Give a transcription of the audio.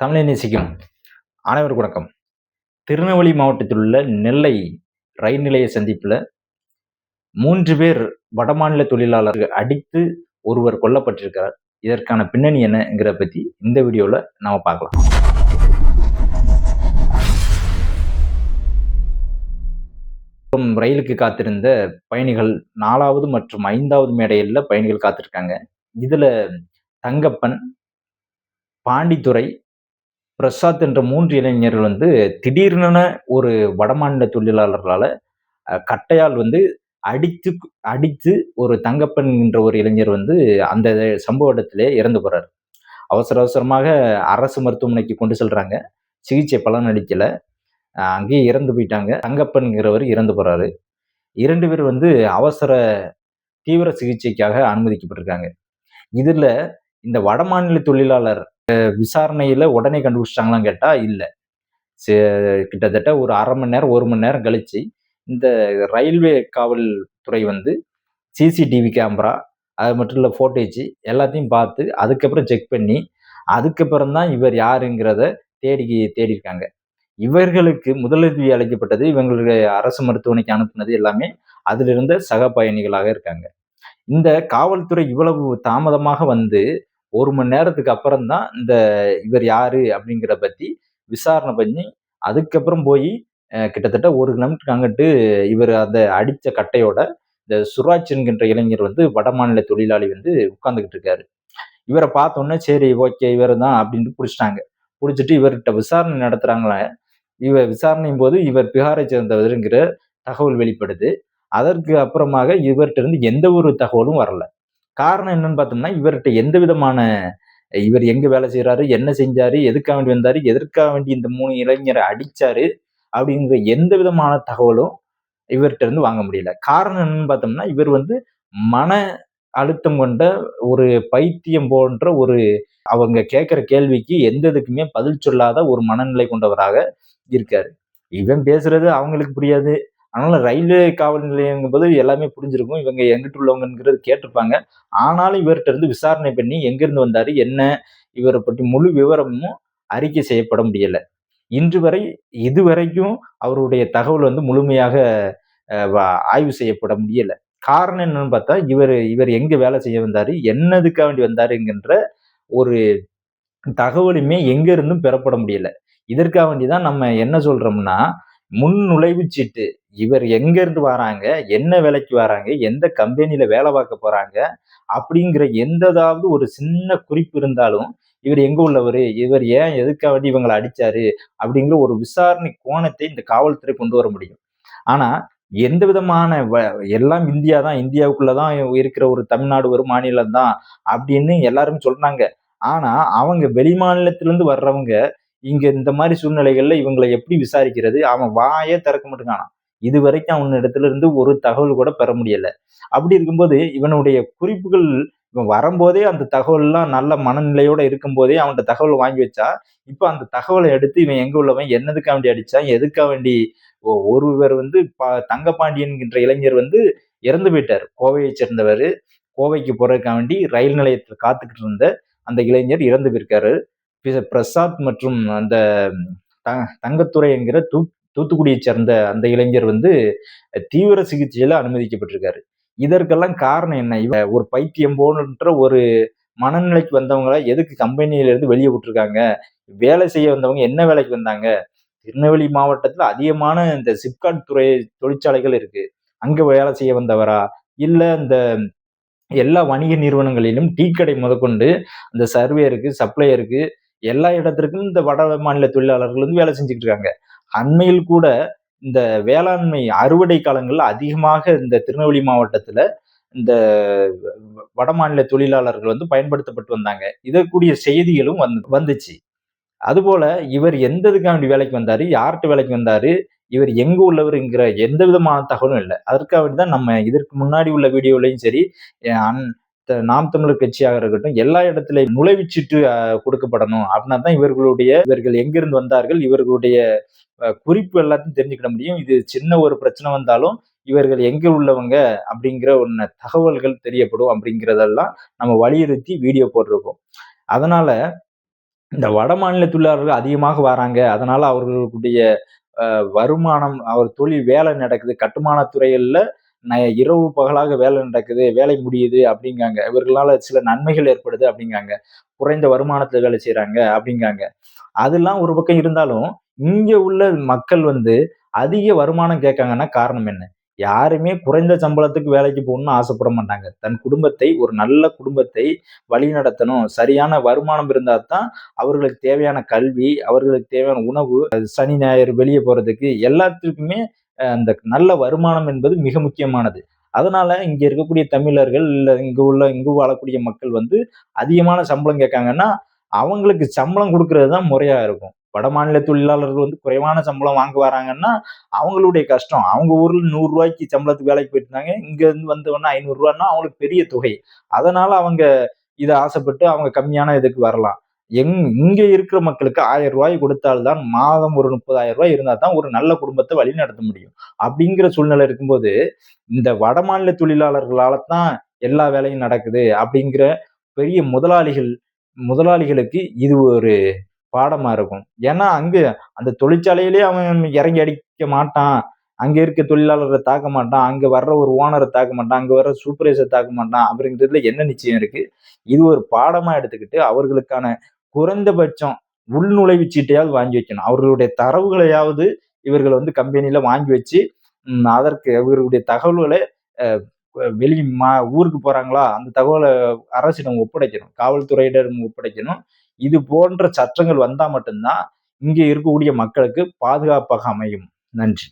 தமிழை நேசிக்கும் அனைவருக்கு வணக்கம். திருநெல்வேலி மாவட்டத்தில் உள்ள நெல்லை ரயில் நிலைய சந்திப்பில் மூன்று பேர் வடமாநில தொழிலாளர்கள் அடித்து ஒருவர் கொல்லப்பட்டிருக்கிறார். இதற்கான பின்னணி என்னங்கிற பற்றி இந்த வீடியோவில் நாம் பார்க்கலாம். ரயிலுக்கு காத்திருந்த பயணிகள் நாலாவது மற்றும் ஐந்தாவது மேடையில் பயணிகள் காத்திருக்காங்க. இதில் தங்கப்பன் பாண்டித்துறை பிரசாத் என்ற மூன்று இளைஞர்கள் வந்து திடீர்னு ஒரு வடமாநில தொழிலாளர்களால் கட்டையால் வந்து அடித்து அடித்து ஒரு தங்கப்பன் என்ற ஒரு இளைஞர் வந்து அந்த சம்பவ இடத்திலே இறந்து போறாரு. அவசர அவசரமாக அரசு மருத்துவமனைக்கு கொண்டு செல்றாங்க. சிகிச்சை பலன் அளிக்கல. அங்கேயே இறந்து போயிட்டாங்க. தங்கப்பன்கிறவர் இறந்து போறாரு. இரண்டு பேர் வந்து அவசர தீவிர சிகிச்சைக்காக அனுமதிக்கப்பட்டிருக்காங்க. இதுல இந்த வடமாநில தொழிலாளர் விசாரணையில உடனே கண்டுபிடிச்சிட்டாங்களான்னு கேட்டா இல்லை. கிட்டத்தட்ட ஒரு அரை மணி நேரம் ஒரு மணி நேரம் கழிச்சு இந்த ரயில்வே காவல்துறை வந்து சிசிடிவி கேமரா அது மட்டும் இல்லை ஃபோட்டேஜ் எல்லாத்தையும் பார்த்து அதுக்கப்புறம் செக் பண்ணி அதுக்கப்புறம் தான் இவர் யாருங்கிறத தேடி தேடியிருக்காங்க இவர்களுக்கு முதலுதவி அளிக்கப்பட்டது இவங்களுடைய அரசு மருத்துவமனைக்கு அனுப்புனது எல்லாமே அதில் இருந்த சக பயணிகளாக இருக்காங்க. இந்த காவல்துறை இவ்வளவு தாமதமாக வந்து ஒரு மணி நேரத்துக்கு அப்புறம் தான் இந்த இவர் யாரு அப்படிங்கிற பத்தி விசாரணை பண்ணி அதுக்கப்புறம் போய் கிட்டத்தட்ட ஒரு கிலோமீட்டருக்கு அங்கிட்டு இவர் அந்த அடித்த கட்டையோட இந்த சுராஜ் என்கின்ற இளைஞர் வந்து வடமாநில தொழிலாளி வந்து உட்கார்ந்துக்கிட்டு இருக்காரு. இவரை பார்த்தோன்னே சரி ஓகே இவர் தான் அப்படின்ட்டு பிடிச்சிட்டாங்க. பிடிச்சிட்டு இவர்கிட்ட விசாரணை நடத்துகிறாங்களே இவர் விசாரணையும் போது இவர் பிகாரை சேர்ந்தவருங்கிற தகவல் வெளிப்படுது. அதற்கு அப்புறமாக இவர்கிட்ட இருந்து எந்த ஒரு தகவலும் வரல. காரணம் என்னன்னு பார்த்தோம்னா இவர்கிட்ட எந்த விதமான இவர் எங்க வேலை செய்யறாரு என்ன செஞ்சாரு எதுக்காக வேண்டி வந்தாரு எதற்காக வேண்டி இந்த மூணு இளைஞரை அடிச்சாரு அப்படிங்கிற எந்த விதமான தகவலும் இவர்கிட்ட இருந்து வாங்க முடியல. காரணம் என்னன்னு பார்த்தோம்னா இவர் வந்து மன அழுத்தம் கொண்ட ஒரு பைத்தியம் போன்ற ஒரு அவங்க கேட்குற கேள்விக்கு எந்த இதுக்குமே பதில் சொல்லாத ஒரு மனநிலை கொண்டவராக இருக்காரு. இவன் பேசுறது அவங்களுக்கு புரியாது. அதனால ரயில்வே காவல் நிலையங்கும் போது எல்லாமே புரிஞ்சிருக்கும். இவங்க எங்கிட்ட உள்ளவங்கிறது கேட்டிருப்பாங்க. ஆனாலும் இவர்கிட்ட இருந்து விசாரணை பண்ணி எங்கிருந்து வந்தாரு என்ன இவரை பற்றி முழு விவரமும் அறிக்கை செய்யப்பட முடியல. இன்று வரை இதுவரைக்கும் அவருடைய தகவல் வந்து முழுமையாக ஆய்வு செய்யப்பட முடியல. காரணம் என்னன்னு பார்த்தா இவர் இவர் எங்க வேலை செய்ய வந்தாரு என்னதுக்காக வேண்டி வந்தாருங்கிற ஒரு தகவலுமே எங்க இருந்தும் பெறப்பட முடியல. இதற்காக வேண்டி தான் நம்ம என்ன சொல்றோம்னா முன் நுழைவு சீட்டு இவர் எங்கேருந்து வராங்க? என்ன வேலைக்கு வராங்க? எந்த கம்பெனியில் வேலை பார்க்க போகிறாங்க அப்படிங்கிற எந்ததாவது ஒரு சின்ன குறிப்பு இருந்தாலும் இவர் எங்கே உள்ளவர்? இவர் ஏன் எதுக்காக வேண்டி இவங்களை அடித்தாரு அப்படிங்கிற ஒரு விசாரணை கோணத்தை இந்த காவல்துறை கொண்டு வர முடியும். ஆனால் எந்த விதமான எல்லாம் இந்தியா தான் இந்தியாவுக்குள்ளதான் இருக்கிற ஒரு தமிழ்நாடு ஒரு மாநிலம் தான் அப்படின்னு எல்லாரும் சொல்றாங்க. ஆனா அவங்க வெளி மாநிலத்திலிருந்து வர்றவங்க இங்க இந்த மாதிரி சூழ்நிலைகள்ல இவங்களை எப்படி விசாரிக்கிறது? அவன் வாயே திறக்க மாட்டேங்கானா இது வரைக்கும் அவன் இடத்துல இருந்து ஒரு தகவல் கூட பெற முடியல. அப்படி இருக்கும்போது இவனுடைய குறிப்புகள் இவன் வரும்போதே அந்த தகவல்லாம் நல்ல மனநிலையோட இருக்கும்போதே அவன்கிட்ட தகவல் வாங்கி வச்சா இப்போ அந்த தகவலை எடுத்து இவன் எங்க உள்ளவன் என்னதுக்காக வேண்டி அடிச்சான் எதுக்காக வேண்டி ஒருவர் வந்து தங்கப்பாண்டியன்கின்ற இளைஞர் வந்து இறந்து போயிட்டார். கோவையை சேர்ந்தவர். கோவைக்கு போறதுக்காக வேண்டி ரயில் நிலையத்தில் காத்துக்கிட்டு இருந்த அந்த இளைஞர் இறந்து போயிருக்காரு. பிரசாத் மற்றும் அந்த தங்கத்துறை என்கிற தூ தூத்துக்குடியை சேர்ந்த அந்த இளைஞர் வந்து தீவிர சிகிச்சையில அனுமதிக்கப்பட்டிருக்காரு. இதற்கெல்லாம் காரணம் என்ன? இவ ஒரு பைத்தியம் போன்ற ஒரு மனநிலைக்கு வந்தவங்கள எதுக்கு கம்பெனியிலிருந்து வெளியே விட்டுருக்காங்க? வேலை செய்ய வந்தவங்க என்ன வேலைக்கு வந்தாங்க? திருநெல்வேலி மாவட்டத்தில் அதிகமான இந்த சிப்காட் துறை தொழிற்சாலைகள் இருக்கு. அங்கே வேலை செய்ய வந்தவரா? இல்லை இந்த எல்லா வணிக நிறுவனங்களிலும் டீ கடை முதற்கொண்டு அந்த சர்வேருக்கு சப்ளையருக்கு எல்லா இடத்திற்கும் இந்த வட மாநில தொழிலாளர்கள் வந்து வேலை செஞ்சுக்கிட்டு இருக்காங்க அண்மையில் கூட இந்த வேளாண்மை அறுவடை காலங்களில் அதிகமாக இந்த திருநெல்வேலி மாவட்டத்தில் இந்த வட மாநில தொழிலாளர்கள் வந்து பயன்படுத்தப்பட்டு வந்தாங்க. இதற்குரிய செய்திகளும் வந்து வந்துச்சு. அதுபோல இவர் எந்த இதுக்காண்டி வேலைக்கு வந்தாரு? யார்கிட்ட வேலைக்கு வந்தாரு? இவர் எங்க உள்ளவருங்கிற எந்த விதமான தகவலும் இல்லை. அதற்காக வேண்டி தான் நம்ம இதற்கு முன்னாடி உள்ள வீடியோலையும் சரி நாம் தமிழர் கட்சியாக இருக்கட்டும் எல்லா இடத்துலையும் நுழைவிச்சிட்டு கொடுக்கப்படணும் அப்படின்னா தான் இவர்களுடைய இவர்கள் எங்கிருந்து வந்தார்கள் இவர்களுடைய குறிப்பு எல்லாத்தையும் தெரிஞ்சுக்கிட முடியும். இது சின்ன ஒரு பிரச்சனை வந்தாலும் இவர்கள் எங்கே உள்ளவங்க அப்படிங்கிற ஒன்று தகவல்கள் தெரியப்படும் அப்படிங்கிறதெல்லாம் நம்ம வலியுறுத்தி வீடியோ போட்டிருக்கோம். அதனால இந்த வட மாநில தொழிலாளர்கள் அதிகமாக வராங்க. அதனால அவர்களுடைய வருமானம் அவர் தொழில் வேலை நடக்குது. கட்டுமான துறைகள்ல இரவு பகலாக வேலை நடக்குது வேலை முடியுது அப்படிங்காங்க. இவர்களால் சில நன்மைகள் ஏற்படுது அப்படிங்காங்க. குறைந்த வருமானத்தில் வேலை செய்கிறாங்க அப்படிங்காங்க. அதெல்லாம் ஒரு பக்கம் இருந்தாலும் இங்கே உள்ள மக்கள் வந்து அதிக வருமானம் கேட்காங்கன்னா காரணம் என்ன? யாருமே குறைந்த சம்பளத்துக்கு வேலைக்கு போகணும்னு ஆசைப்பட மாட்டாங்க. தன் குடும்பத்தை ஒரு நல்ல குடும்பத்தை வழி நடத்தணும் சரியான வருமானம் இருந்தால் தான் அவர்களுக்கு தேவையான கல்வி அவர்களுக்கு தேவையான உணவு சனி ஞாயிறு வெளியே போகிறதுக்கு எல்லாத்துக்குமே அந்த நல்ல வருமானம் என்பது மிக முக்கியமானது. அதனால இங்க இருக்கக்கூடிய தமிழர்கள் இல்லை இங்கு உள்ள இங்கு வாழக்கூடிய மக்கள் வந்து அதிகமான சம்பளம் கேட்காங்கன்னா அவங்களுக்கு சம்பளம் கொடுக்கறது தான் முறையா இருக்கும். வட மாநில தொழிலாளர்கள் வந்து குறைவான சம்பளம் வாங்க வராங்கன்னா அவங்களுடைய கஷ்டம். அவங்க ஊர்ல நூறு ரூபாய்க்கு சம்பளத்துக்கு வேலைக்கு போயிட்டு இருந்தாங்க. இங்க இருந்து வந்தவொன்னா ஐநூறு ரூபான்னா அவங்களுக்கு பெரிய தொகை. அதனால அவங்க இதை ஆசைப்பட்டு அவங்க கம்மியான இதுக்கு வரலாம். எங் இங்கே இருக்கிற மக்களுக்கு ஆயிரம் ரூபாய் கொடுத்தால்தான் மாதம் ஒரு முப்பதாயிரம் ரூபாய் இருந்தால் தான் ஒரு நல்ல குடும்பத்தை வழி நடத்த முடியும். அப்படிங்கிற சூழ்நிலை இருக்கும்போது இந்த வட மாநில தொழிலாளர்களால தான் எல்லா வேலையும் நடக்குது அப்படிங்கிற பெரிய முதலாளிகள் முதலாளிகளுக்கு இது ஒரு பாடமா இருக்கும். ஏன்னா அங்கே அந்த தொழிற்சாலையிலே அவன் இறங்கி அடிக்க மாட்டான். அங்கே இருக்க தொழிலாளரை தாக்க மாட்டான். அங்கே வர்ற ஒரு ஓனரை தாக்க மாட்டான். அங்கே வர்ற சூப்பர்வைசர் தாக்க மாட்டான் அப்படிங்கிறதுல என்ன நிச்சயம் இருக்கு? இது ஒரு பாடமா எடுத்துக்கிட்டு அவர்களுக்கான குறைந்தபட்சம் உள்நுழைவு சீட்டையாவது வாங்கி வைக்கணும். அவர்களுடைய தரவுகளையாவது இவர்கள் வந்து கம்பெனியில வாங்கி வச்சு அதற்கு இவர்களுடைய தகவல்களை வெளி மா ஊருக்கு போறாங்களா அந்த தகவலை அரசிடம் ஒப்படைக்கணும். காவல்துறையிடம் ஒப்படைக்கணும். இது போன்ற சட்டங்கள் வந்தா மட்டும்தான் இங்கே இருக்கக்கூடிய மக்களுக்கு பாதுகாப்பாக அமையும். நன்றி.